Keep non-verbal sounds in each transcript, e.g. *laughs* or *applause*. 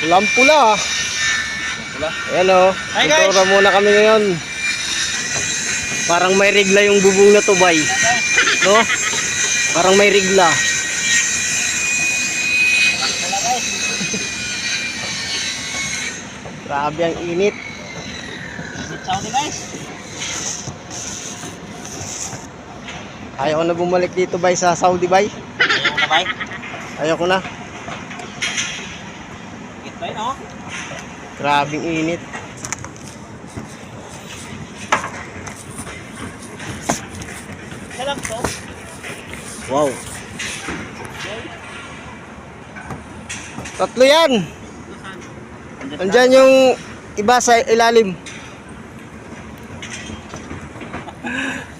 Pulang pula. Pula. Ayan o. Hi, guys. Pintura muna kami ngayon. Parang may rigla yung bubong na to, bay. No? Parang may rigla. *laughs* Grabe ang init. Saudi guys. Ayaw na bumalik dito, bay, sa Saudi, bay. Ayaw na bay. Ayaw ko na. No? Grabing init. Isa lang to. Wow. Tatlo yan. Andyan yung iba sa ilalim. *laughs*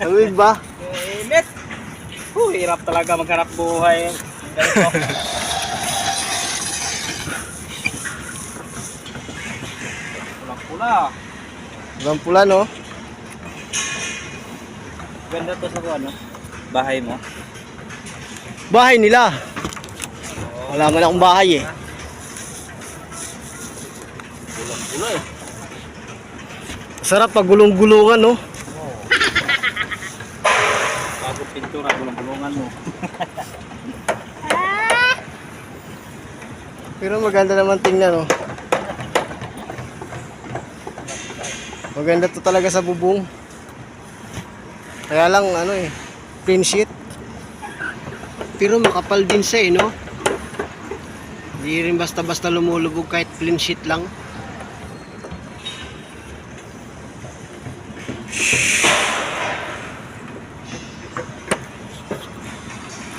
Tawid ba? Init. Huh, hirap talaga maghanap buhay. Ganito. Pulang-pula. Ibang pula, no? Ganda to sa ano? Bahay mo. Bahay nila. Wala man akong bahay eh. Pulang-pula eh. Sarap pag gulong-gulungan, no? *laughs* Bago pintura, bulong-bulungan mo. *laughs* Pero maganda naman tingnan, no? Maganda to talaga sa bubong. Kaya lang, ano eh, plain sheet. Pero makapal din siya eh, no? Hindi rin basta-basta lumulubog kahit plain sheet lang.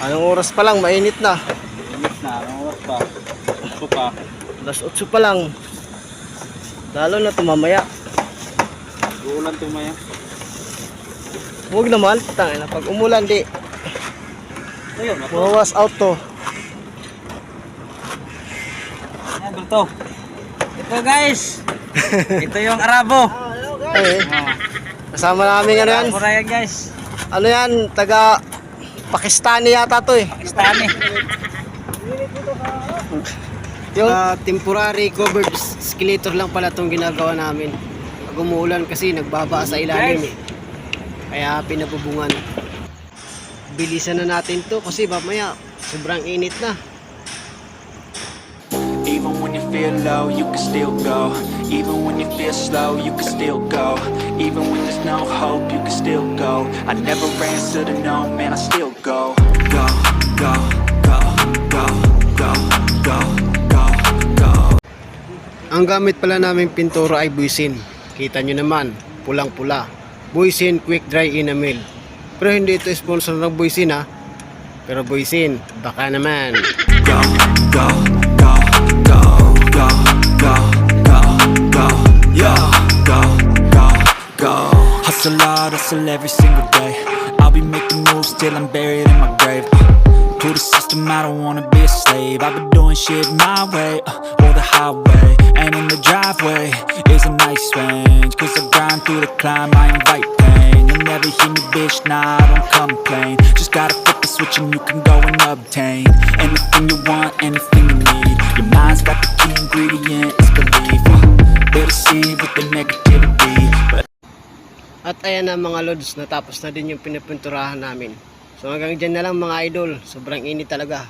Anong oras pa lang, mainit na. Init na, anong oras pa? Ito pa. Alas 8 pa lang. Lalo na tumamaya. Uulan tumaya. Huwag naman, tangina pag umulan di, Ayun, ako. mawawas out to. Ayan, to. Ito guys. *laughs* Ito yung Arabo. Ay, Oh. kasama namin ano yan, Mura yan guys. ano yan, taga Pakistani yata to eh. Pakistani. Yung Ah, temporary covered escalator lang pala itong ginagawa namin. Pag umuulan kasi nagbaba sa ilalim eh. Kaya pinabubungan. Bilisan na natin to kasi mamaya sobrang init na. Even when you feel low, you can still go. Even when you feel slow, you can still go. Even when there's no hope, you can still go. I never answer to no, man, I still go. Go, go, go, go, go, go, go, go. Ang gamit pala namin pintura ay buisin. Kita nyo naman, pulang-pula. Buisin Quick Dry Enamel. Pero hindi ito sponsor ng buisin ha. Pero buisin, baka naman. Go, go, go, go, go, go, go, go, yo, go, go, go. Hustle hard, hustle every single day. I'll be making moves till I'm buried in my grave. To the system, I don't wanna be a slave. I've been doing shit my way, uh, or the highway. And in the driveway is a nice range. Cause I grind through the climb, I invite pain. You'll never hear me, bitch, nah, I don't complain. Just gotta flip the switch and you can go and obtain anything you want, anything you need. Your mind's got the key ingredient, it's belief. Uh, They deceive with the negativity, but At ayan na mga lods, natapos na din yung pinapinturahan namin. So hanggang dyan na lang mga idol, sobrang init talaga.